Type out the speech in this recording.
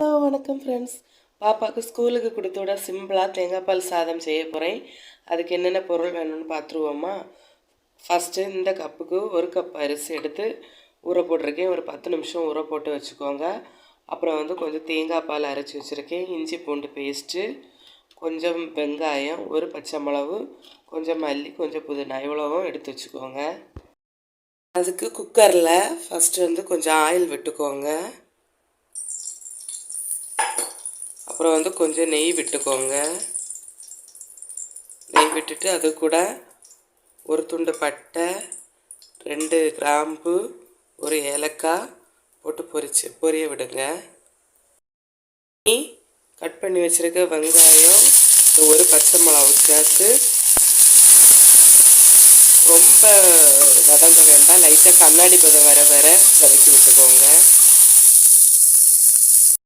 Hello வணக்கம் friends பாப்பாவுக்கு ஸ்கூலுக்கு கொடுத்து விட சிம்பிளாக தேங்காய் பால் சாதம் செய்ய போகிறேன் அதுக்கு என்னென்ன பொருள் வேணும்னு பார்த்துருவோமா ஃபஸ்ட்டு இந்த கப்புக்கு ஒரு கப் அரிசி எடுத்து ஊற போட்டிருக்கேன். ஒரு பத்து நிமிஷம் ஊற போட்டு வச்சுக்கோங்க. அப்புறம் வந்து கொஞ்சம் தேங்காய் பால் அரைச்சி வச்சுருக்கேன். இஞ்சி பூண்டு பேஸ்ட்டு கொஞ்சம் வெங்காயம் ஒரு பச்சை மிளகு கொஞ்சம் மல்லி கொஞ்சம் புதினா இவ்வளவும் எடுத்து வச்சுக்கோங்க. அதுக்கு குக்கரில் ஃபஸ்ட்டு வந்து கொஞ்சம் ஆயில் விட்டுக்கோங்க. அப்புறம் வந்து கொஞ்சம் நெய் விட்டுக்கோங்க. நெய் விட்டுட்டு அது கூட ஒரு துண்டு பட்டை ரெண்டு கிராம்பு ஒரு ஏலக்காய் போட்டு பொரிச்சு பொரிய விடுங்க. கட் பண்ணி வச்சுருக்க வெங்காயம் ஒரு பச்சை மிளகு சேர்த்து ரொம்ப வதங்க வேண்டாம். லைட்டாக கண்ணாடி பதம் வர வர வதக்கி விட்டுக்கோங்க.